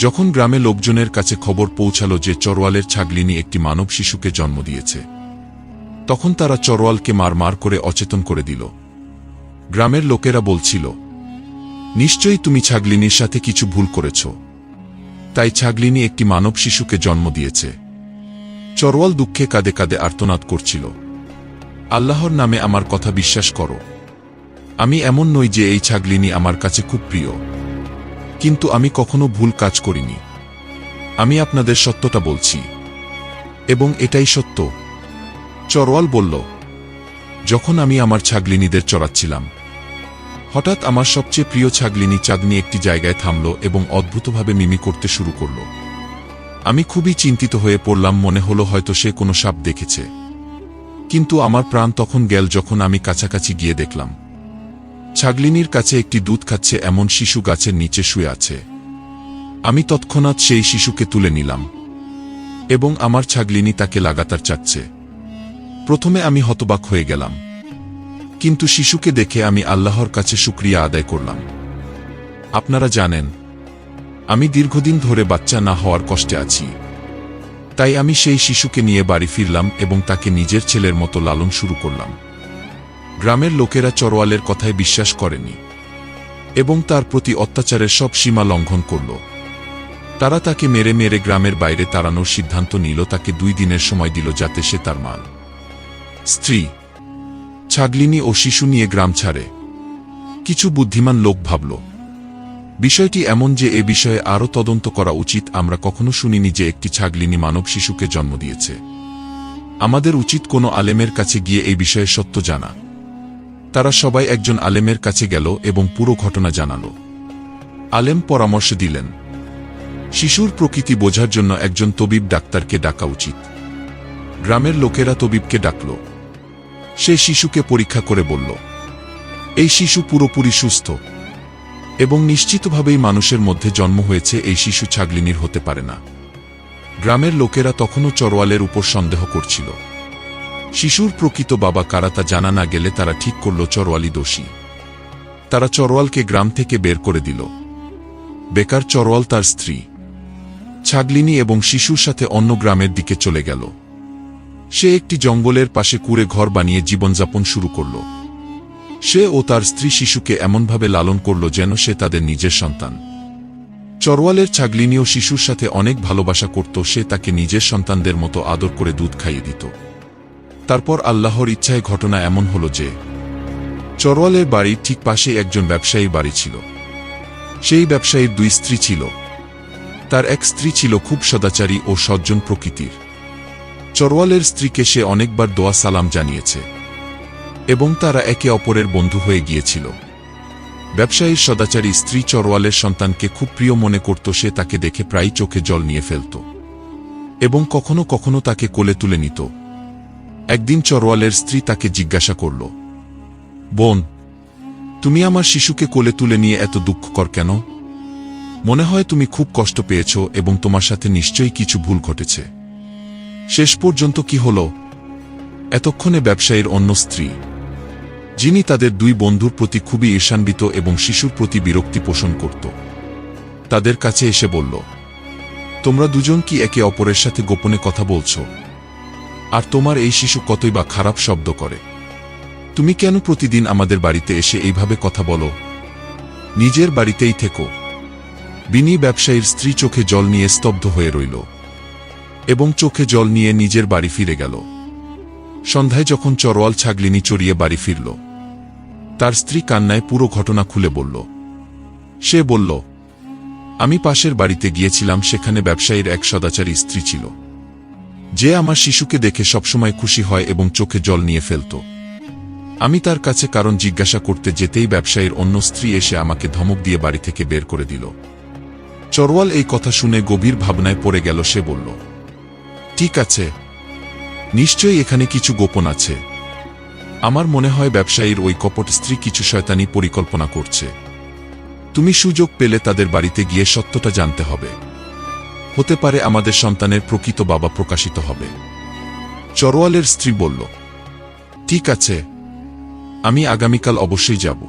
যখন গ্রামে লোকজনের কাছে খবর পৌঁছালো যে চরওয়ালের ছাগলিনী একটি মানব শিশুকে জন্ম দিয়েছে, তখন তারা চরওয়ালকে মার মার করে অচেতন করে দিল। গ্রামের লোকেরা বলছিল, নিশ্চয়ই তুমি ছাগলিনীর সাথে কিছু ভুল করেছ। তাই ছাগলিনী একটি মানব শিশুকে জন্ম দিয়েছে। চরওয়াল দুঃখে কাঁদে কাঁদে আর্তনাদ করছিল। আল্লাহর নামে আমার কথা বিশ্বাস করো। আমি এমন নই যে এই ছাগলিনী আমার কাছে খুব প্রিয়। কিন্তু আমি কখনো ভুল কাজ করিনি। আমি আপনাদের সত্যটা বলছি। এবং এটাই সত্য। চরওয়াল বলল, যখন আমি আমার ছাগলিনীদের চড়াচ্ছিলাম, হঠাৎ আমার সবচেয়ে প্রিয় ছাগলিনী চাঁদনি একটি জায়গায় থামল এবং অদ্ভুতভাবে মিমি করতে শুরু করল। আমি খুবই চিন্তিত হয়ে পড়লাম, মনে হলো হয়তো সে কোনো সাপ দেখেছে। কিন্তু আমার প্রাণ তখন গেল যখন আমি কাছাকাছি গিয়ে দেখলাম। ছাগলিনীর কাছে একটি দুধ খাচ্ছে এমন শিশু গাছের নিচে শুয়ে আছে। আমি তৎক্ষণাৎ সেই শিশুকে তুলে নিলাম। এবং আমার ছাগলিনী তাকে লাগাতার চাচ্ছে। প্রথমে আমি হতবাক হয়ে গেলাম। কিন্তু শিশুকে দেখে আমি আল্লাহর কাছে শুক্রিয়া আদায় করলাম। আপনারা জানেন, আমি দীর্ঘদিন ধরে বাচ্চা না হওয়ার কষ্টে আছি। তাই আমি সেই শিশুকে নিয়ে বাড়ি ফিরলাম এবং তাকে নিজের ছেলের মতো লালন শুরু করলাম। গ্রামের লোকেরা চরোয়ালের কথায় বিশ্বাস করেনি এবং তার প্রতি অত্যাচারের সব সীমা লঙ্ঘন করল। তারা তাকে মেরে মেরে গ্রামের বাইরে তাড়ানোর সিদ্ধান্ত নিল, তাকে দুই দিনের সময় দিল যাতে সে তার মাল। স্ত্রী, ছাগলিনী ও শিশু নিয়ে গ্রাম ছাড়ে। কিছু বুদ্ধিমান লোক ভাবল, বিষয়টি এমন যে এ বিষয়ে আরও তদন্ত করা উচিত, আমরা কখনো শুনিনি যে একটি ছাগলিনী মানব শিশুকে জন্ম দিয়েছে। আমাদের উচিত কোনো আলেমের কাছে গিয়ে এই বিষয়ে সত্য জানা। তারা সবাই একজন আলেমের কাছে গেল এবং পুরো ঘটনা জানাল। আলেম পরামর্শ দিলেন, শিশুর প্রকৃতি বোঝার জন্য একজন তবিব ডাক্তারকে ডাকা উচিত। গ্রামের লোকেরা তবিবকে ডাকল। সে শিশুকে পরীক্ষা করে বলল, এই শিশু পুরোপুরি সুস্থ এবং নিশ্চিতভাবেই মানুষের মধ্যে জন্ম হয়েছে, এই শিশু ছাগলিনীর হতে পারে না। গ্রামের লোকেরা তখনও চরওয়ালের উপর সন্দেহ করছিল। শিশুর প্রকৃত বাবা কারা তা জানা না গেলে তারা ঠিক করল চরওয়ালি দোষী। তারা চরওয়ালকে গ্রাম থেকে বের করে দিল। বেকার চরওয়াল তার স্ত্রী। ছাগলিনী এবং শিশুর সাথে অন্য গ্রামের দিকে চলে গেল। সে একটি জঙ্গলের পাশে কুড়ে ঘর বানিয়ে জীবনযাপন শুরু করল। সে ও তার স্ত্রী শিশুকে এমনভাবে লালন করল যেন সে তাদের নিজের সন্তান। চরওয়ালের ছাগলিনীও শিশুর সাথে অনেক ভালোবাসা করত, সে তাকে নিজের সন্তানদের মতো আদর করে দুধ খাইয়ে দিত। তারপর আল্লাহর ইচ্ছায় ঘটনা এমন হল যে, চরওয়ালের বাড়ির ঠিক পাশে একজন ব্যবসায়ীর বাড়ি ছিল। সেই ব্যবসায়ীর দুই স্ত্রী ছিল। তার এক স্ত্রী ছিল খুব সদাচারী ও সজ্জন প্রকৃতির। চরওয়ালের স্ত্রীকে সে অনেকবার দোয়া সালাম জানিয়েছে এবং তারা একে অপরের বন্ধু হয়ে গিয়েছিল। ব্যবসায়ীর সদাচারী স্ত্রী চরওয়ালের সন্তানকে খুব প্রিয় মনে করত, সে তাকে দেখে প্রায় চোখে জল নিয়ে ফেলত এবং কখনো কখনো তাকে কোলে তুলে নিত। একদিন চরওয়ালের স্ত্রী তাকে জিজ্ঞাসা করল, বোন, তুমি আমার শিশুকে কোলে তুলে নিয়ে এত দুঃখ কর কেন? মনে হয় তুমি খুব কষ্ট পেয়েছ এবং তোমার সাথে নিশ্চয়ই কিছু ভুল ঘটেছে। শেষ পর্যন্ত কি হল? এতক্ষণে ব্যবসায়ীর অন্য স্ত্রী, যিনি তাদের দুই বন্ধুর প্রতি খুবই ঈর্ষান্বিত এবং শিশুর প্রতি বিরক্তি পোষণ করত, তাদের কাছে এসে বলল, তোমরা দুজন কি একে অপরের সাথে গোপনে কথা বলছ? আর তোমার এই শিশু কতই বা খারাপ শব্দ করে। তুমি কেন প্রতিদিন আমাদের বাড়িতে এসে এইভাবে কথা বলো? নিজের বাড়িতেই থেকো। বিনি ব্যবসায়ীর স্ত্রী চোখে জল নিয়ে স্তব্ধ হয়ে রইল এবং চোখে জল নিয়ে নিজের বাড়ি ফিরে গেল। সন্ধ্যায় যখন চরওয়াল ছাগলিনী চড়িয়ে বাড়ি ফিরল, তার স্ত্রী কান্নায় পুরো ঘটনা খুলে বলল। সে বলল, আমি পাশের বাড়িতে গিয়েছিলাম, সেখানে ব্যবসায়ীর এক সদাচারী স্ত্রী ছিল। যে আমার শিশুকে দেখে সবসময় খুশি হয় এবং চোখে জল নিয়ে ফেলত। আমি তার কাছে কারণ জিজ্ঞাসা করতে যেতেই ব্যবসায়ীর অন্য স্ত্রী এসে আমাকে ধমক দিয়ে বাড়ি থেকে বের করে দিল। চরওয়াল এই কথা শুনে গভীর ভাবনায় পড়ে গেল, সে বলল, ঠিক আছে। নিশ্চয়ই এখানে কিছু গোপন আছে। আমার মনে হয় ব্যবসায়ীর ওই কপট স্ত্রী কিছু শয়তানি পরিকল্পনা করছে। তুমি সুযোগ পেলে তাদের বাড়িতে গিয়ে সত্যটা জানতে হবে। হতে পারে আমাদের সন্তানের প্রকৃত বাবা প্রকাশিত হবে। চরওয়ালের স্ত্রী বলল, ঠিক আছে, আমি আগামীকাল অবশ্যই যাব।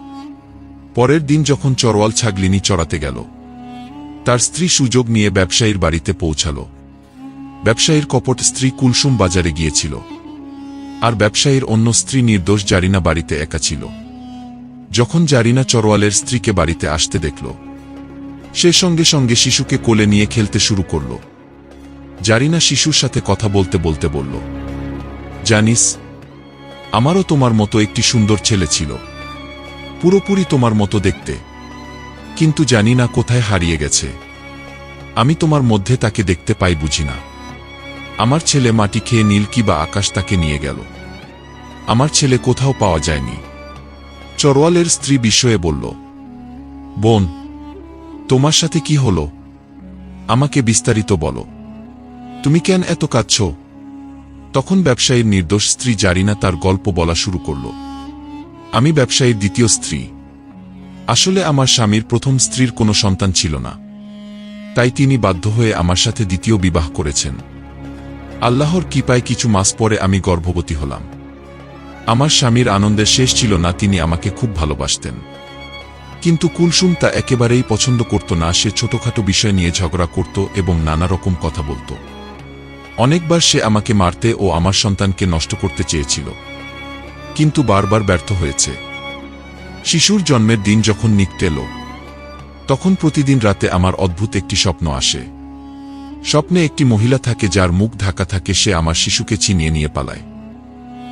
পরের দিন যখন চরওয়াল ছাগলিনী চড়াতে গেল, তার স্ত্রী সুযোগ নিয়ে ব্যবসায়ীর বাড়িতে পৌঁছাল। ব্যবসায়ীর কপট স্ত্রী কুলসুম বাজারে গিয়েছিল, আর ব্যবসায়ীর অন্য স্ত্রী নির্দোষ জারিনা বাড়িতে একা ছিল। যখন জারিনা চরওয়ালের স্ত্রীকে বাড়িতে আসতে দেখল সে সঙ্গে সঙ্গে শিশুকে কোলে নিয়ে খেলতে শুরু করল। জারিনা শিশুর সাথে কথা বলতে বলতে বলল, জানিস, আমারও তোমার মতো একটি সুন্দর ছেলে ছিল। পুরোপুরি তোমার মতো দেখতে। কিন্তু জানি না কোথায় হারিয়ে গেছে। আমি তোমার মধ্যে তাকে দেখতে পাই বুঝি না। আমার ছেলে মাটি খেয়ে নীল কি বা আকাশ তাকে নিয়ে গেল। আমার ছেলে কোথাও পাওয়া যায়নি। চরওয়ালের স্ত্রী বিষয়ে বলল, বোন তোমার সাথে কি হলো? আমাকে বিস্তারিত বলো। তুমি কেন এত কাঁদছ? তখন ব্যবসায়ীর নির্দোষ স্ত্রী জারিনা তার গল্প বলা শুরু করল। আমি ব্যবসায়ীর দ্বিতীয় স্ত্রী। আসলে আমার স্বামীর প্রথম স্ত্রীর কোনো সন্তান ছিল না। তাই তিনি বাধ্য হয়ে আমার সাথে দ্বিতীয় বিবাহ করেছেন। আল্লাহর কৃপায় কিছু মাস পরে আমি গর্ভবতী হলাম। আমার স্বামীর আনন্দের শেষ ছিল না, তিনি আমাকে খুব ভালোবাসতেন। কিন্তু কুলসুম তা একেবারেই পছন্দ করত না, সে ছোটখাটো বিষয় নিয়ে ঝগড়া করত এবং নানা রকম কথা বলত। অনেকবার সে আমাকে মারতে ও আমার সন্তানকে নষ্ট করতে চেয়েছিল। কিন্তু বারবার ব্যর্থ হয়েছে। শিশুর জন্মের দিন যখন নিকট এলো, তখন প্রতিদিন রাতে আমার অদ্ভুত একটি স্বপ্ন আসে। স্বপ্নে একটি মহিলা থাকে যার মুখ ঢাকা থাকে, সে আমার শিশুকে ছিনিয়ে নিয়ে পালায়।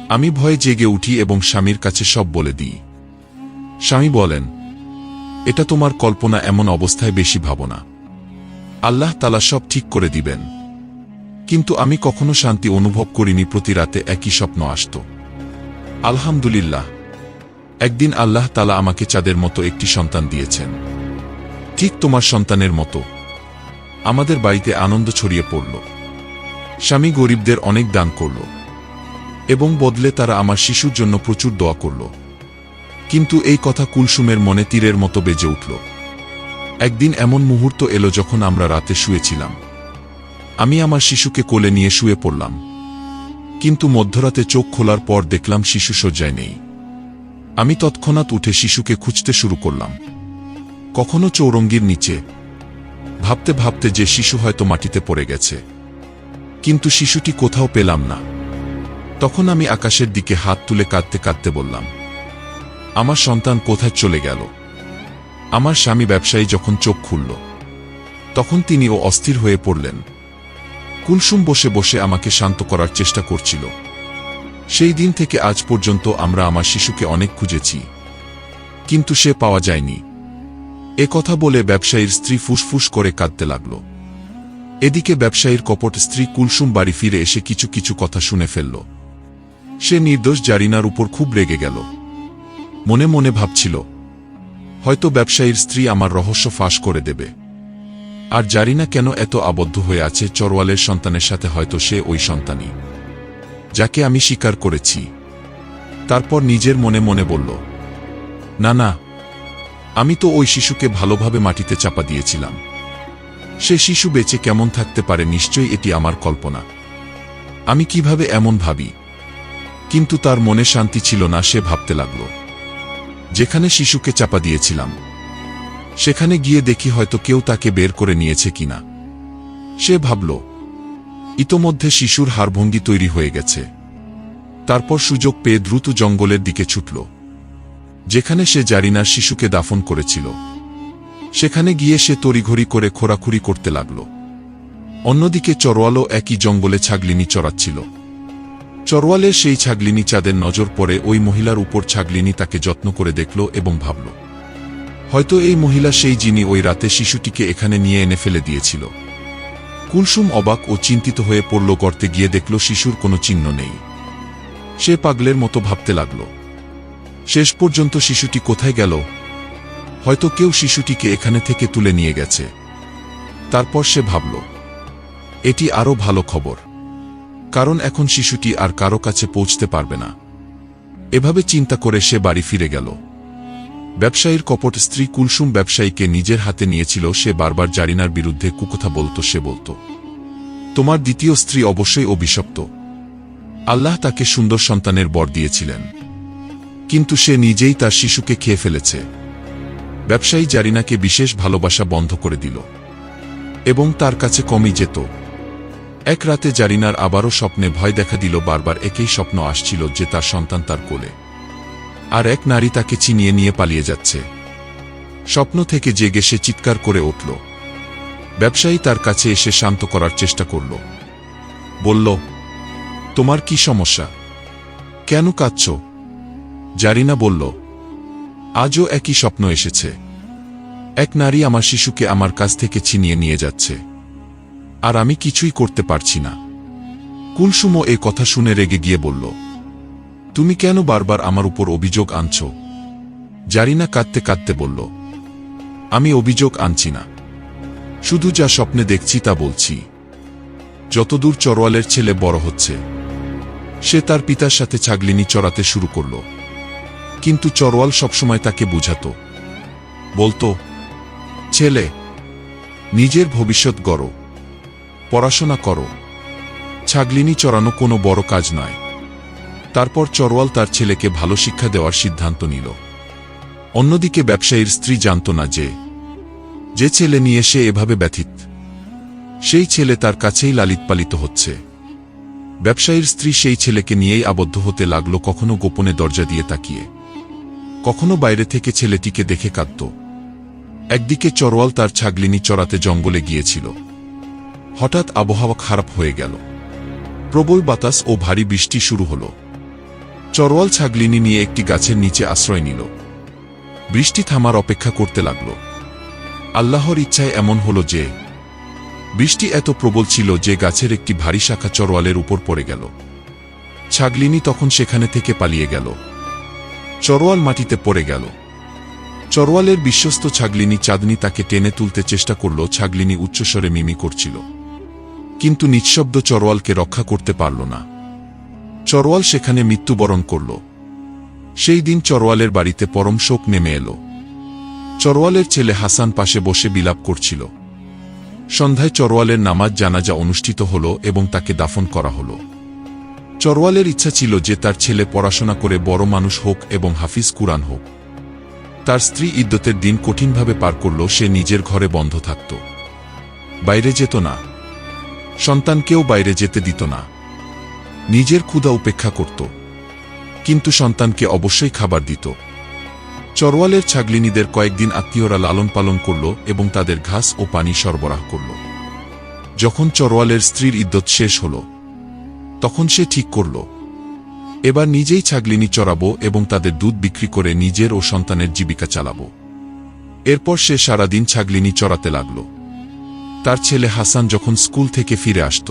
আমি ভয়ে জেগে উঠি এবং স্বামীর কাছে সব বলে দিই। স্বামী বলেন এটা তোমার কল্পনা এমন অবস্থায় বেশি ভাবনা আল্লাহ তালা সব ঠিক করে দিবেন। কিন্তু আমি কখনো শান্তি অনুভব করিনি প্রতি রাতে একই স্বপ্ন আসত। আলহামদুলিল্লাহ, একদিন আল্লাহ তালা আমাকে চাঁদের মতো একটি সন্তান দিয়েছেন। ঠিক তোমার সন্তানের মতো। আমাদের বাড়িতে আনন্দ ছড়িয়ে পড়ল। স্বামী গরিবদের অনেক দান করল। এবং বদলে তারা আমার শিশুর জন্য প্রচুর দোয়া করল। কিন্তু এই কথা কুলসুমের মনে তীরের মতো বেজে উঠল। একদিন এমন মুহূর্ত এলো যখন আমরা রাতে শুয়েছিলাম। আমি আমার শিশুকে কোলে নিয়ে শুয়ে পড়লাম। কিন্তু মধ্যরাতে চোখ খোলার পর দেখলাম শিশু শয্যায় নেই। আমি তৎক্ষণাৎ উঠে শিশুকে খুঁজতে শুরু করলাম। কখনো চৌরঙ্গির নিচে। ভাবতে ভাবতে যে শিশু হয়তো মাটিতে পড়ে গেছে। কিন্তু শিশুটি কোথাও পেলাম না। তখন আমি আকাশের দিকে হাত তুলে কাঁদতে কাঁদতে বললাম আমার সন্তান কোথায় চলে গেল? আমার স্বামী ব্যবসায়ী যখন চোখ খুলল, তখন তিনি ও অস্থির হয়ে পড়লেন। কুলসুম বসে বসে আমাকে শান্ত করার চেষ্টা করছিল। সেই দিন থেকে আজ পর্যন্ত আমরা আমার শিশুকে অনেক খুঁজেছি, কিন্তু সে পাওয়া যায়নি। এ কথা বলে ব্যবসায়ীর স্ত্রী ফুসফুস করে কাঁদতে লাগল। এদিকে ব্যবসায়ীর কপট স্ত্রী কুলসুম বাড়ি ফিরে এসে কিছু কিছু কথা শুনে ফেলল। সে নির্দোষ জারিনার উপর খুব রেগে গেল। মনে মনে ভাবছিল, হয়তো ব্যবসায়ীর স্ত্রী আমার রহস্য ফাঁস করে দেবে। আর জারিনা কেন এত আবদ্ধ হয়ে আছে চরওয়ালের সন্তানের সাথে হয়তো সে ওই সন্তানই। যাকে আমি স্বীকার করেছি। তারপর নিজের মনে মনে বলল, না না, আমি তো ওই শিশুকে ভালোভাবে মাটিতে চাপা দিয়েছিলাম। সে শিশু বেঁচে কেমন থাকতে পারে নিশ্চয়ই এটি আমার কল্পনা। আমি কীভাবে এমন ভাবি? কিন্তু তার মনে শান্তি ছিল না, সে ভাবতে লাগল। যেখানে শিশুকে চাপা দিয়েছিলাম। সেখানে গিয়ে দেখি হয়তো কেউ তাকে বের করে নিয়েছে কিনা। সে ভাবল, ইতোমধ্যে শিশুর হাড়ভঙ্গি তৈরি হয়ে গেছে। তারপর সুযোগ পেয়ে দ্রুত জঙ্গলের দিকে ছুটল, যেখানে সে জারিনার শিশুকে দাফন করেছিল। সেখানে গিয়ে সে তড়িঘড়ি করে খোরাখুরি করতে লাগল। অন্যদিকে চরওয়ালও একই জঙ্গলে ছাগলিনী চড়াচ্ছিল। চরওয়ালের সেই ছাগলিনী চাঁদের নজর পড়ে ওই মহিলার উপর ছাগলিনী তাকে যত্ন করে দেখল এবং ভাবল, হয়তো এই মহিলা সেই যিনি ওই রাতে শিশুটিকে এখানে নিয়ে এনে ফেলে দিয়েছিল। কুলসুম অবাক ও চিন্তিত হয়ে পড়ল গর্তে গিয়ে দেখল শিশুর কোনো চিহ্ন নেই। সে পাগলের মতো ভাবতে লাগল, শেষ পর্যন্ত শিশুটি কোথায় গেল? হয়তো কেউ শিশুটিকে এখানে থেকে তুলে নিয়ে গেছে। তারপর সে ভাবল, এটি আরও ভালো খবর। কারণ এখন শিশুটি আর কারও কাছে পৌঁছতে পারবে না। এভাবে চিন্তা করে সে বাড়ি ফিরে গেল। ব্যবসায়ীর কপট স্ত্রী কুলসুম ব্যবসায়ীকে নিজের হাতে নিয়েছিল, সে বারবার জারিনার বিরুদ্ধে কুকথা বলতো, সে বলতো, তোমার দ্বিতীয় স্ত্রী অবশ্যই অভিশপ্ত। আল্লাহ তাকে সুন্দর সন্তানের বর দিয়েছিলেন। কিন্তু সে নিজেই তার শিশুকে খেয়ে ফেলেছে। ব্যবসায়ী জারিনাকে বিশেষ ভালোবাসা বন্ধ করে দিল এবং তার কাছে কমই যেত। এক রাতে জারিনার আবারও স্বপ্নে ভয় দেখা দিল, বারবার একই স্বপ্ন আসছিল যে তার সন্তান তার কোলে। আর এক নারী তাকে চিনিয়ে নিয়ে পালিয়ে যাচ্ছে। স্বপ্ন থেকে জেগে সে চিৎকার করে উঠল। ব্যবসায়ী তার কাছে এসে শান্ত করার চেষ্টা করল। বলল, তোমার কি সমস্যা? কেন কাঁদছ? জারিনা বলল, আজও একই স্বপ্ন এসেছে। এক নারী আমার শিশুকে আমার কাছ থেকে ছিনিয়ে নিয়ে যাচ্ছে। আর আমি কিছুই করতে পারছি না। কুলসুমো এ কথা শুনে রেগে গিয়ে বলল, তুমি কেন বারবার আমার উপর অভিযোগ আনছ? জারিনা কাঁদতে কাঁদতে বলল, আমি অভিযোগ আনছি না। শুধু যা স্বপ্নে দেখছি তা বলছি। যতদূর চরওয়ালের ছেলে বড় হচ্ছে, সে তার পিতার সাথে ছাগলিনী চড়াতে শুরু করল। কিন্তু চরওয়াল সবসময় তাকে বুঝাত, বলতো, ছেলে, নিজের ভবিষ্যৎ গড়ো। পড়াশোনা করো। ছাগলিনী চড়ানো কোনো বড় কাজ নয়। তারপর চরওয়াল তার ছেলেকে ভালো শিক্ষা দেওয়ার সিদ্ধান্ত নিল। অন্যদিকে ব্যবসায়ীর স্ত্রী জানত না যে যে ছেলে নিয়ে সে এভাবে ব্যথিত, সেই ছেলে তার কাছেই লালিত পালিত হচ্ছে। ব্যবসায়ীর স্ত্রী সেই ছেলেকে নিয়েই আবদ্ধ হতে লাগল, কখনো গোপনে দরজা দিয়ে তাকিয়ে। কখনো বাইরে থেকে ছেলেটিকে দেখে কাঁদত। একদিকে চরওয়াল তার ছাগলিনী চড়াতে জঙ্গলে গিয়েছিল। হঠাৎ আবহাওয়া খারাপ হয়ে গেল। প্রবল বাতাস ও ভারী বৃষ্টি শুরু হল। চরওয়াল ছাগলিনী নিয়ে একটি গাছের নিচে আশ্রয় নিল। বৃষ্টি থামার অপেক্ষা করতে লাগল। আল্লাহর ইচ্ছায় এমন হল যে, বৃষ্টি এত প্রবল ছিল যে গাছের একটি ভারী শাখা চরওয়ালের উপর পড়ে গেল। ছাগলিনী তখন সেখানে থেকে পালিয়ে গেল। চরওয়াল মাটিতে পড়ে গেল। চরওয়ালের বিশ্বস্ত ছাগলিনী চাঁদনি তাকে টেনে তুলতে চেষ্টা করল। ছাগলিনী উচ্চস্বরে মিমি করছিল। কিন্তু নিঃশব্দ চরওয়ালকে রক্ষা করতে পারল না। চরওয়াল সেখানে মৃত্যুবরণ করল। সেই দিন চরওয়ালের বাড়িতে পরম শোক নেমে এলো। চরওয়ালের ছেলে হাসান পাশে বসে বিলাপ করছিল। সন্ধ্যায় চরওয়ালের নামাজ জানাজা অনুষ্ঠিত হল এবং তাকে দাফন করা হল। চরওয়ালের ইচ্ছা ছিল যে তার ছেলে পড়াশোনা করে বড় মানুষ হোক এবং হাফিজ কুরআন হোক। তার স্ত্রী ইদ্যতের দিন কঠিনভাবে পার করল, সে নিজের ঘরে বন্ধ থাকত। বাইরে যেত না। সন্তানকেও বাইরে যেতে দিত না। নিজের ক্ষুধা উপেক্ষা করত। কিন্তু সন্তানকে অবশ্যই খাবার দিত। চরওয়ালের ছাগলিনীদের কয়েকদিন আত্মীয়রা লালন পালন করল এবং তাদের ঘাস ও পানি সরবরাহ করল। যখন চরওয়ালের স্ত্রীর ইদ্যত শেষ হল, তখন সে ঠিক করল। এবার নিজেই ছাগলিনী চড়াবো এবং তাদের দুধ বিক্রি করে নিজের ও সন্তানের জীবিকা চালাব। এরপর সে সারাদিন ছাগলিনী চড়াতে লাগল। তার ছেলে হাসান যখন স্কুল থেকে ফিরে আসত,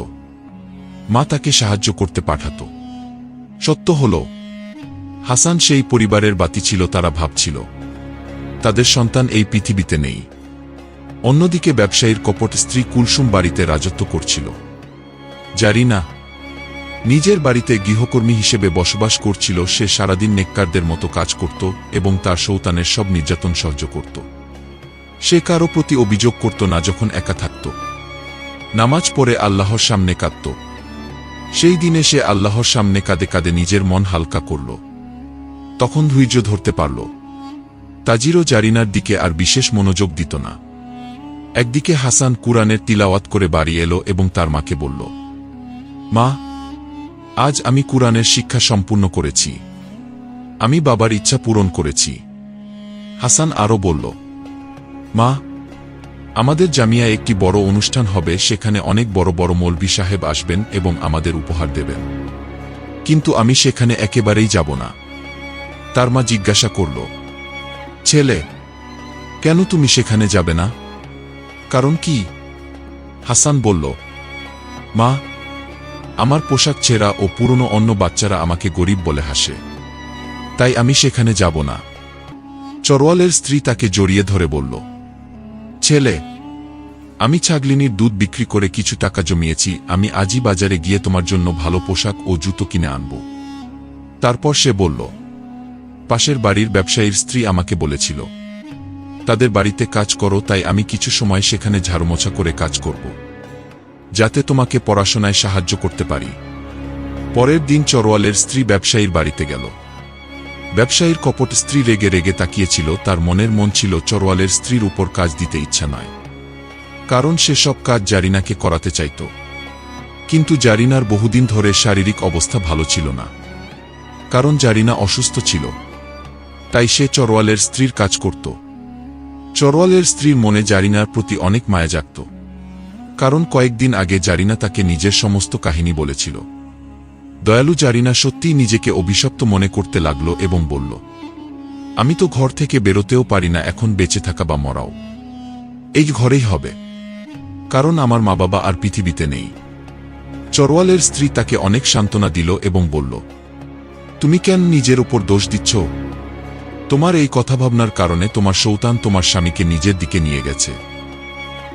মা তাকে সাহায্য করতে পাঠাত। সত্য হল, হাসান সেই পরিবারের বাতি ছিল তারা ভাবছিল, তাদের সন্তান এই পৃথিবীতে নেই। অন্যদিকে ব্যবসায়ীর কপট স্ত্রী কুলসুম বাড়িতে রাজত্ব করছিল। জারিনা নিজের বাড়িতে গৃহকর্মী হিসেবে বসবাস করছিল, সে সারাদিন নেককারদের মতো কাজ করত এবং তার সৌতানের সব নির্যাতন সহ্য করত। সে কারও প্রতি অভিযোগ করত না যখন একা থাকত। নামাজ পড়ে আল্লাহর সামনে কাঁদত। সেই দিনে সে আল্লাহর সামনে কাঁদে কাঁদে নিজের মন হালকা করল। তখন ধৈর্য ধরতে পারল। তাজিরও জারিনার দিকে আর বিশেষ মনোযোগ দিত না। একদিকে হাসান কুরআনের তিলাওয়াত করে বাড়ি এলো এবং তার মাকে বলল, মা, আজ আমি কুরআনের শিক্ষা সম্পূর্ণ করেছি। আমি বাবার ইচ্ছা পূরণ করেছি। হাসান আরও বলল মা, আমাদের জামিয়ায় একটি বড় অনুষ্ঠান হবে, সেখানে অনেক বড় বড় মৌলবি সাহেব আসবেন এবং আমাদের উপহার দেবেন। কিন্তু আমি সেখানে একেবারেই যাব না। তার মা জিজ্ঞাসা করল, ছেলে, কেন তুমি সেখানে যাবে না? কারণ কি? হাসান বলল, মা, আমার পোশাক ছেঁড়া ও পুরনো অন্য বাচ্চারা আমাকে গরিব বলে হাসে, তাই আমি সেখানে যাব না। চরওয়ালের স্ত্রী তাকে জড়িয়ে ধরে বলল ছেলে, আমি ছাগলিনীর দুধ বিক্রি করে কিছু টাকা জমিয়েছি, আমি আজই বাজারে গিয়ে তোমার জন্য ভালো পোশাক ও জুতো কিনে আনব। তারপর সে বলল, পাশের বাড়ির ব্যবসায়ীর স্ত্রী আমাকে বলেছিল, তাদের বাড়িতে কাজ করো, তাই আমি কিছু সময় সেখানে ঝাড়ুমোছা করে কাজ করব, যাতে তোমাকে পড়াশোনায় সাহায্য করতে পারি। পরের দিন চরওয়ালের স্ত্রী ব্যবসায়ীর বাড়িতে গেল। ব্যবসায়ীর কপট স্ত্রী রেগে রেগে তাকিয়েছিল, তার মনের মন ছিল চরওয়ালের স্ত্রীর উপর কাজ দিতে ইচ্ছা নয়। কারণ সে সব কাজ জারিনাকে করাতে চাইত। কিন্তু জারিনার বহুদিন ধরে শারীরিক অবস্থা ভালো ছিল না। কারণ জারিনা অসুস্থ ছিল। তাই সে চরওয়ালের স্ত্রীর কাজ করত। চরওয়ালের স্ত্রীর মনে জারিনার প্রতি অনেক মায়া জাগত। কারণ কয়েকদিন আগে জারিনা তাকে নিজের সমস্ত কাহিনী বলেছিল। দয়ালু জারিনা সত্যিই নিজেকে অভিশপ্ত মনে করতে লাগল এবং বলল, আমি তো ঘর থেকে বেরোতেও পারি না, এখন বেঁচে থাকা বা মরাও। এই ঘরেই হবে। কারণ আমার মা বাবা আর পৃথিবীতে নেই। চরওয়ালের স্ত্রী তাকে অনেক সান্ত্বনা দিল এবং বলল, তুমি কেন নিজের ওপর দোষ দিচ্ছ? তোমার এই কথা ভাবনার কারণে তোমার সৌতান তোমার স্বামীকে নিজের দিকে নিয়ে গেছে।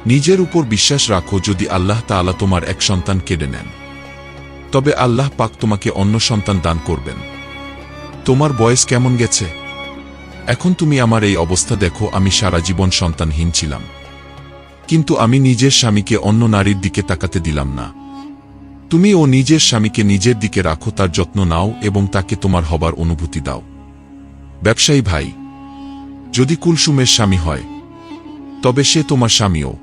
নিজের উপর বিশ্বাস রাখো যদি আল্লাহ তাআলা তোমার এক সন্তান কেড়ে নেন। তবে আল্লাহ পাক তোমাকে অন্য সন্তান দান করবেন। তোমার বয়স কেমন গেছে? এখন তুমি আমার এই অবস্থা দেখো, আমি সারা জীবন সন্তানহীন ছিলাম। কিন্তু আমি নিজের স্বামীকে অন্য নারীর দিকে তাকাতে দিলাম না। তুমি ও নিজের স্বামীকে নিজের দিকে রাখো, তার যত্ন নাও এবং তাকে তোমার হবার অনুভূতি দাও। ব্যবসায়ী ভাই, যদি কুলসুমের স্বামী হয়, তবে সে তোমার স্বামীও।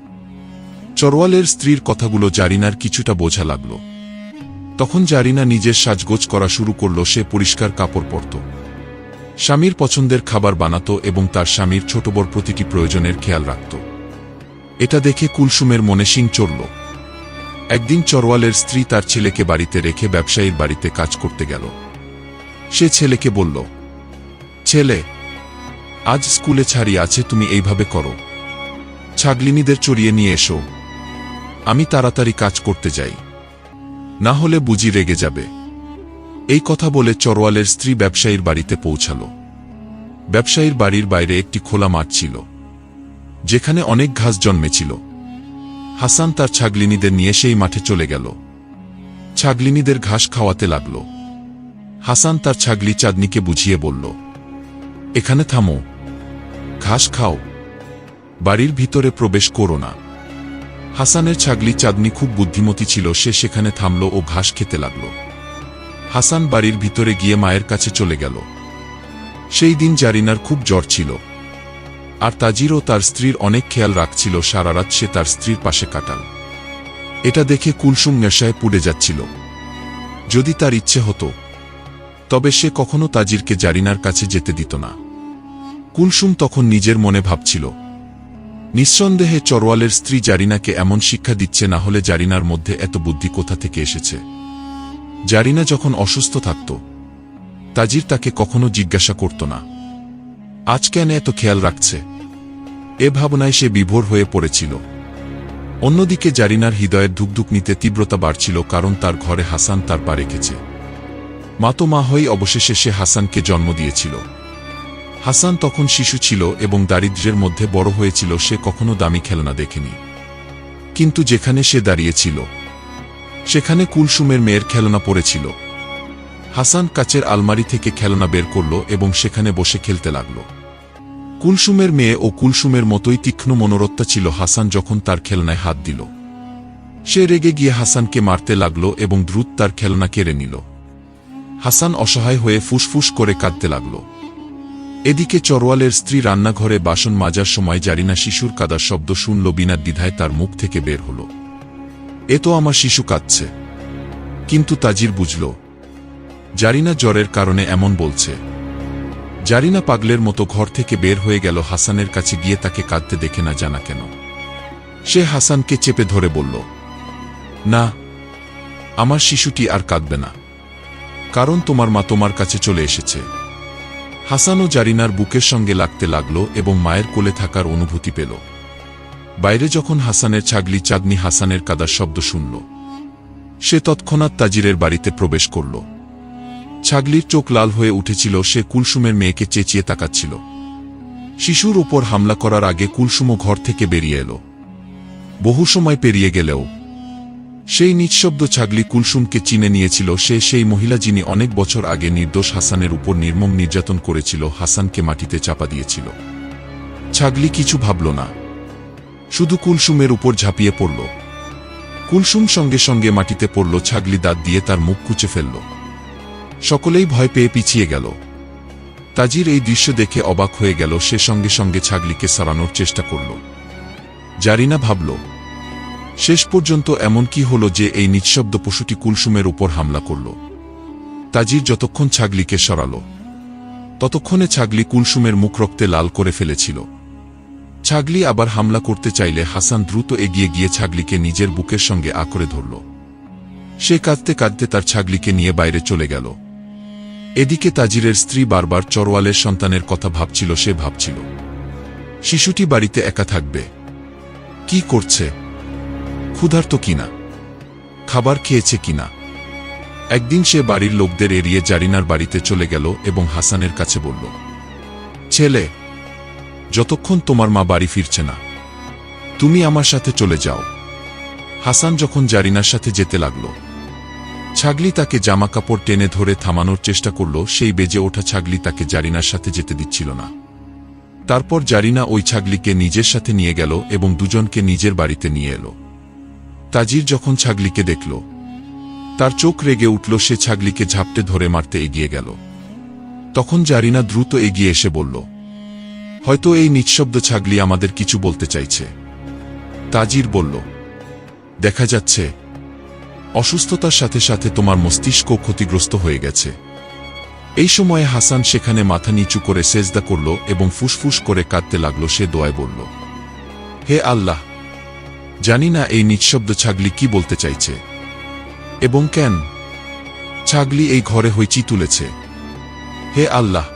চরওয়ালের স্ত্রীর কথাগুলো জারিনার কিছুটা বোঝা লাগল। তখন জারিনা নিজের সাজগোজ করা শুরু করল, সে পরিষ্কার কাপড় পরত। স্বামীর পছন্দের খাবার বানাত এবং তার স্বামীর ছোট বড় প্রতিটি প্রয়োজনের খেয়াল রাখত। এটা দেখে কুলসুমের মনে শিং চড়ল। একদিন চরওয়ালের স্ত্রী তার ছেলেকে বাড়িতে রেখে ব্যবসায়ীর বাড়িতে কাজ করতে গেল। সে ছেলেকে বলল, ছেলে, আজ স্কুলে ছাড়ি আছে, তুমি এইভাবে করো। ছাগলিনীদের চড়িয়ে নিয়ে এসো। আমি তাড়াতাড়ি কাজ করতে যাই। না হলে বুঝি রেগে যাবে। এই কথা বলে চরওয়ালের স্ত্রী ব্যবসায়ীর বাড়িতে পৌঁছাল। ব্যবসায়ীর বাড়ির বাইরে একটি খোলা মাঠ ছিল, যেখানে অনেক ঘাস জন্মেছিল। হাসান তার ছাগলিনীদের নিয়ে সেই মাঠে চলে গেল। ছাগলিনীদের ঘাস খাওয়াতে লাগল। হাসান তার ছাগলি চাঁদনিকে বুঝিয়ে বলল, এখানে থামো। ঘাস খাও। বাড়ির ভিতরে প্রবেশ করো না। হাসানের ছাগলি চাঁদনি খুব বুদ্ধিমতী ছিল, সে সেখানে থামল ও ঘাস খেতে লাগল। হাসান বাড়ির ভিতরে গিয়ে মায়ের কাছে চলে গেল। সেই দিন জারিনার খুব জ্বর ছিল। আর তাজিরও তার স্ত্রীর অনেক খেয়াল রাখছিল, সারা রাত সে তার স্ত্রীর পাশে কাটাল। এটা দেখে কুলসুম নেশায় পুড়ে যাচ্ছিল। যদি তার ইচ্ছে হতো, তবে সে কখনো তাজিরকে জারিনার কাছে যেতে দিত না। কুলসুম তখন নিজের মনে ভাবছিল নিঃসন্দেহে চরওয়ালের স্ত্রী জারিনাকে এমন শিক্ষা দিচ্ছে না হলে জারিনার মধ্যে এত বুদ্ধি কোথা থেকে এসেছে? জারিনা যখন অসুস্থ থাকত, তাজির তাকে কখনো জিজ্ঞাসা করত না। আজ কেন এত খেয়াল রাখছে? এ ভাবনায় সে বিভোর হয়ে পড়েছিল। অন্যদিকে জারিনার হৃদয়ের ধুকধুক নিতে তীব্রতা বাড়ছিল কারণ তার ঘরে হাসান তার পা রেখেছে। মা তো মা হয়েই অবশেষে সে হাসানকে জন্ম দিয়েছিল। হাসান তখন শিশু ছিল এবং দারিদ্র্যের মধ্যে বড় হয়েছিল, সে কখনো দামি খেলনা দেখেনি। কিন্তু যেখানে সে দাঁড়িয়েছিল, সেখানে কুলসুমের মেয়ের খেলনা পড়েছিল। হাসান কাচের আলমারি থেকে খেলনা বের করল এবং সেখানে বসে খেলতে লাগল। কুলসুমের মেয়ে ও কুলসুমের মতোই তীক্ষ্ণ মনোরত্তা ছিল হাসান যখন তার খেলনায় হাত দিল। সে রেগে গিয়ে হাসানকে মারতে লাগল এবং দ্রুত তার খেলনা কেড়ে নিল। হাসান অসহায় হয়ে ফুসফুস করে কাঁদতে লাগল। এদিকে চরওয়ালের স্ত্রী রান্নাঘরে বাসন মাজার সময় জারিনা শিশুর কাদার শব্দ শুনল বিনা দ্বিধায় তার মুখ থেকে বের হল। এ তো আমার শিশু কাঁদছে। কিন্তু তাজির বুঝল, জারিনা জ্বরের কারণে এমন বলছে। জারিনা পাগলের মতো ঘর থেকে বের হয়ে গেল হাসানের কাছে গিয়ে তাকে কাঁদতে দেখে না জানা কেন। সে হাসানকে চেপে ধরে বলল, না, আমার শিশুটি আর কাঁদবে না। কারণ তোমার মা তোমার কাছে চলে এসেছে। হাসানও জারিনার বুকের সঙ্গে লাগতে লাগল এবং মায়ের কোলে থাকার অনুভূতি পেল। বাইরে যখন হাসানের ছাগলি চাঁদনি হাসানের কাদার শব্দ শুনল, সে তৎক্ষণাৎ তাজিরের বাড়িতে প্রবেশ করল। ছাগলির চোখ লাল হয়ে উঠেছিল, সে কুলসুমের মেয়েকে চেঁচিয়ে তাকাচ্ছিল। শিশুর উপর হামলা করার আগে কুলসুমও ঘর থেকে বেরিয়ে এলো। বহু সময় পেরিয়ে গেলেও সেই নিঃশব্দ ছাগলি কুলসুমকে চিনে নিয়েছিল সে, সেই মহিলা যিনি অনেক বছর আগে নির্দোষ হাসানের উপর নির্মম নির্যাতন করেছিল, হাসানকে মাটিতে চাপা দিয়েছিল। ছাগলি কিছু ভাবল না। শুধু কুলসুমের উপর ঝাঁপিয়ে পড়ল। কুলসুম সঙ্গে সঙ্গে মাটিতে পড়ল ছাগলি দাঁত দিয়ে তার মুখ কুচে ফেলল। সকলেই ভয় পেয়ে পিছিয়ে গেল। তাজির এই দৃশ্য দেখে অবাক হয়ে গেল, সে সঙ্গে সঙ্গে ছাগলিকে সারানোর চেষ্টা করল। জারিনা ভাবল শেষ পর্যন্ত এমন কি হল যে এই নিঃশব্দ পশুটি কুলসুমের উপর হামলা করল। তাজির যতক্ষণ ছাগলিকে সরাল, ততক্ষণে ছাগলি কুলসুমের মুখ রক্তে লাল করে ফেলেছিল। ছাগলি আবার হামলা করতে চাইলে হাসান দ্রুত এগিয়ে গিয়ে ছাগলিকে নিজের বুকের সঙ্গে আঁকড়ে ধরল। সে কাঁদতে কাঁদতে তার ছাগলিকে নিয়ে বাইরে চলে গেল। এদিকে তাজিরের স্ত্রী বারবার চরওয়ালের সন্তানের কথা ভাবছিল, সে ভাবছিল, শিশুটি বাড়িতে একা থাকবে। কি করছে? ক্ষুধার্ত কিনা? খাবার খেয়েছে কিনা? একদিন সে বাড়ির লোকদের এড়িয়ে জারিনার বাড়িতে চলে গেল এবং হাসানের কাছে বলল, ছেলে, যতক্ষণ তোমার মা বাড়ি ফিরছে না, তুমি আমার সাথে চলে যাও। হাসান যখন জারিনার সাথে যেতে লাগল, ছাগলি তাকে জামা কাপড় টেনে ধরে থামানোর চেষ্টা করল, সেই বেজে ওঠা ছাগলি তাকে জারিনার সাথে যেতে দিচ্ছিল না। তারপর জারিনা ওই ছাগলিকে নিজের সাথে নিয়ে গেল এবং দুজনকে নিজের বাড়িতে নিয়ে এলো। তাজির যখন ছাগলিকে দেখল, তার চোখ রেগে উঠল, সে ছাগলিকে ঝাপটে ধরে মারতে এগিয়ে গেল। তখন জারিনা দ্রুত এগিয়ে এসে বলল, হয়তো এই নিঃশব্দ ছাগলি আমাদের কিছু বলতে চাইছে। তাজির বলল, দেখা যাচ্ছে, অসুস্থতার সাথে সাথে তোমার মস্তিষ্ক ক্ষতিগ্রস্ত হয়ে গেছে। এই সময়ে হাসান সেখানে মাথা নিচু করে সেজদা করল এবং ফুসফুস করে কাঁদতে লাগল, সে দোয়ায় বলল, হে আল্লাহ জানি না এই নিঃশব্দ ছাগলি কি বলতে চাইছে। এবং কেন? ছাগলি এই ঘরে হইচি তুলেছে। হে আল্লাহ,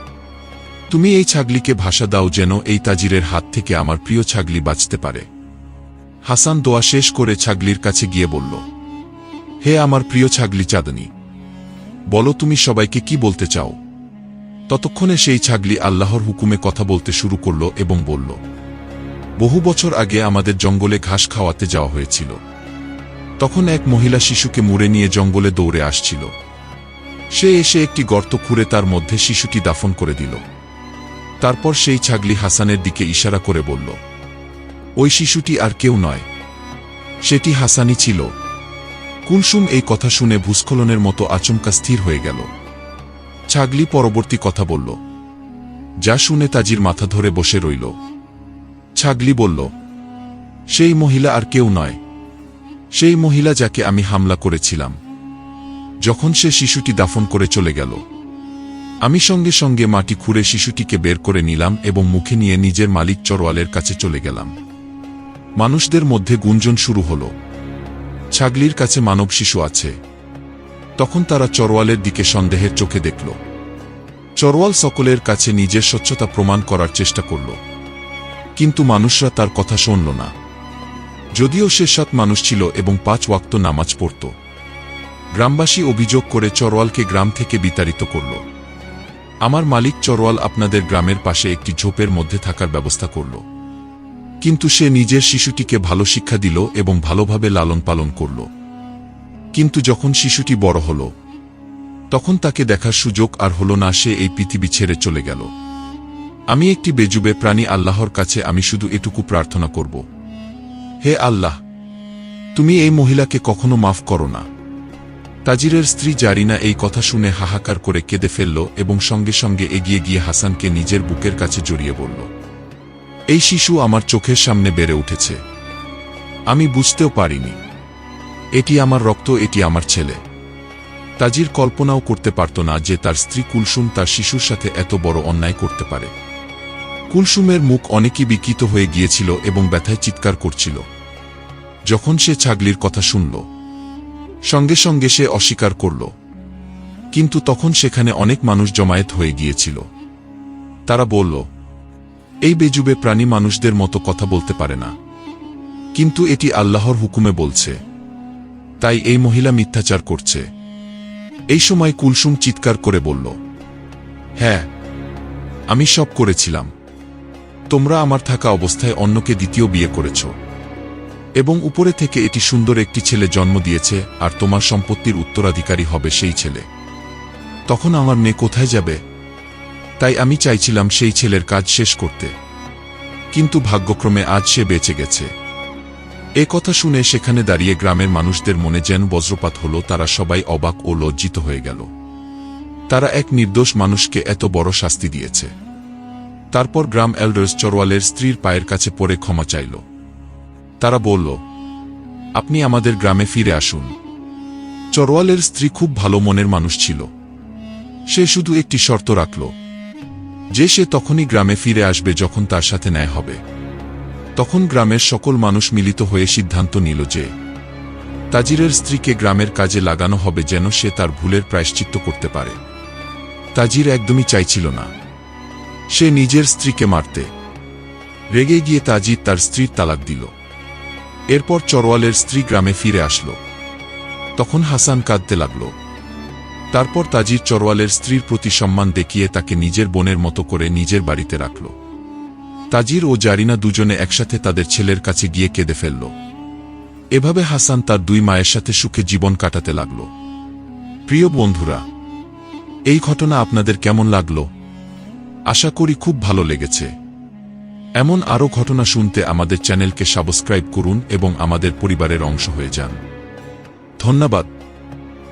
তুমি এই ছাগলিকে ভাষা দাও যেন এই তাজিরের হাত থেকে আমার প্রিয় ছাগলি বাঁচতে পারে। হাসান দোয়া শেষ করে ছাগলির কাছে গিয়ে বলল, হে আমার প্রিয় ছাগলি চাঁদনি, বলো তুমি সবাইকে কি বলতে চাও? ততক্ষণে সেই ছাগলি আল্লাহর হুকুমে কথা বলতে শুরু করল এবং বলল বহু বছর আগে আমাদের জঙ্গলে ঘাস খাওয়াতে যাওয়া হয়েছিল। তখন এক মহিলা শিশুকে মুড়ে নিয়ে জঙ্গলে দৌড়ে আসছিল। সে এসে একটি গর্ত খুঁড়ে তার মধ্যে শিশুটি দাফন করে দিল। তারপর সেই ছাগলি হাসানের দিকে ইশারা করে বলল, ওই শিশুটি আর কেউ নয়। সেটি হাসানই ছিল। কুলসুম এই কথা শুনে ভূস্খলনের মতো আচমকা স্থির হয়ে গেল। ছাগলি পরবর্তী কথা বলল, যা শুনে তাজির মাথা ধরে বসে রইল। ছাগলি বলল, সেই মহিলা আর কেউ নয়। সেই মহিলা যাকে আমি হামলা করেছিলাম। যখন সে শিশুটি দাফন করে চলে গেল, আমি সঙ্গে সঙ্গে মাটি খুঁড়ে শিশুটিকে বের করে নিলাম এবং মুখে নিয়ে নিজের মালিক চরওয়ালের কাছে চলে গেলাম। মানুষদের মধ্যে গুঞ্জন শুরু হল। ছাগলির কাছে মানব শিশু আছে। তখন তারা চরওয়ালের দিকে সন্দেহের চোখে দেখল। চরওয়াল সকলের কাছে নিজের স্বচ্ছতা প্রমাণ করার চেষ্টা করল। কিন্তু মানুষরা তার কথা শুনল না। যদিও সে সৎ মানুষ ছিল এবং পাঁচ ওয়াক্ত নামাজ পড়ত। গ্রামবাসী অভিযোগ করে চরওয়ালকে গ্রাম থেকে বিতাড়িত করল। আমার মালিক চরওয়াল আপনাদের গ্রামের পাশে একটি ঝোপের মধ্যে থাকার ব্যবস্থা করল। কিন্তু সে নিজের শিশুটিকে ভালো শিক্ষা দিল এবং ভালোভাবে লালন পালন করল। কিন্তু যখন শিশুটি বড় হল, তখন তাকে দেখার সুযোগ আর হল না সে এই পৃথিবী ছেড়ে চলে গেল। আমি একটি বেজুবে প্রাণী আল্লাহর কাছে আমি শুধু এটুকু প্রার্থনা করব। হে আল্লাহ, তুমি এই মহিলাকে কখনো মাফ করো না। তাজিরের স্ত্রী জারিনা এই কথা শুনে হাহাকার করে কেঁদে ফেলল এবং সঙ্গে সঙ্গে এগিয়ে গিয়ে হাসানকে নিজের বুকের কাছে জড়িয়ে বলল, এই শিশু আমার চোখের সামনে বেড়ে উঠেছে। আমি বুঝতেও পারিনি। এটি আমার রক্ত, এটি আমার ছেলে। তাজির কল্পনাও করতে পারত না যে তার স্ত্রী কুলসুম তার শিশুর সাথে এত বড় অন্যায় করতে পারে। কুলসুমের মুখ অনেকই বিকৃত হয়ে গিয়েছিল এবং ব্যথায় চিৎকার করছিল। যখন সে ছাগলির কথা শুনল, সঙ্গে সঙ্গে সে অস্বীকার করল। কিন্তু তখন সেখানে অনেক মানুষ জমায়েত হয়ে গিয়েছিল। তারা বলল, এই বেজুবে প্রাণী মানুষদের মতো কথা বলতে পারে না। কিন্তু এটি আল্লাহর হুকুমে বলছে, তাই এই মহিলা মিথ্যাচার করছে। এই সময় কুলসুম চিৎকার করে বলল হ্যাঁ আমি সব করেছিলাম। তোমরা আমার থাকা অবস্থায় অন্যকে দ্বিতীয় বিয়ে করেছ। এবং উপরে থেকে এটি সুন্দর একটি ছেলে জন্ম দিয়েছে, আর তোমার সম্পত্তির উত্তরাধিকারী হবে সেই ছেলে। তখন আমার মেয়ে কোথায় যাবে? তাই আমি চাইছিলাম সেই ছেলের কাজ শেষ করতে। কিন্তু ভাগ্যক্রমে আজ সে বেঁচে গেছে। এ কথা শুনে সেখানে দাঁড়িয়ে গ্রামের মানুষদের মনে যেন বজ্রপাত হল, তারা সবাই অবাক ও লজ্জিত হয়ে গেল। তারা এক নির্দোষ মানুষকে এত বড় শাস্তি দিয়েছে। তারপর গ্রাম এল্ডার্স চরওয়ালের স্ত্রীর পায়ের কাছে পড়ে ক্ষমা চাইল। তারা বলল, আপনি আমাদের গ্রামে ফিরে আসুন। চরওয়ালের স্ত্রী খুব ভালো মনের মানুষ ছিল। সে শুধু একটি শর্ত রাখল, যে সে তখনই গ্রামে ফিরে আসবে যখন তার সাথে ন্যায় হবে। তখন গ্রামের সকল মানুষ মিলিত হয়ে সিদ্ধান্ত নিল যে, তাজিরের স্ত্রীকে গ্রামের কাজে লাগানো হবে যেন সে তার ভুলের প্রায়শ্চিত্ত করতে পারে। তাজির একদমই চাইছিল না। সে নিজের স্ত্রীকে মারতে। রেগে গিয়ে তাজির তার স্ত্রীর তালাক দিল। এরপর চরওয়ালের স্ত্রী গ্রামে ফিরে আসলো। তখন হাসান কাঁদতে লাগল। তারপর তাজির চরওয়ালের স্ত্রীর প্রতি সম্মান দেখিয়ে তাকে নিজের বোনের মতো করে নিজের বাড়িতে রাখল। তাজির ও জারিনা দুজনে একসাথে তাদের ছেলের কাছে গিয়ে কেঁদে ফেলল। এভাবে হাসান তার দুই মায়ের সাথে সুখে জীবন কাটাতে লাগল। প্রিয় বন্ধুরা, এই ঘটনা আপনাদের কেমন লাগল? আশা করি খুব ভালো লেগেছে। এমন আরও ঘটনা শুনতে আমাদের চ্যানেলকে সাবস্ক্রাইব করুন এবং আমাদের পরিবারের অংশ হয়ে যান। ধন্যবাদ।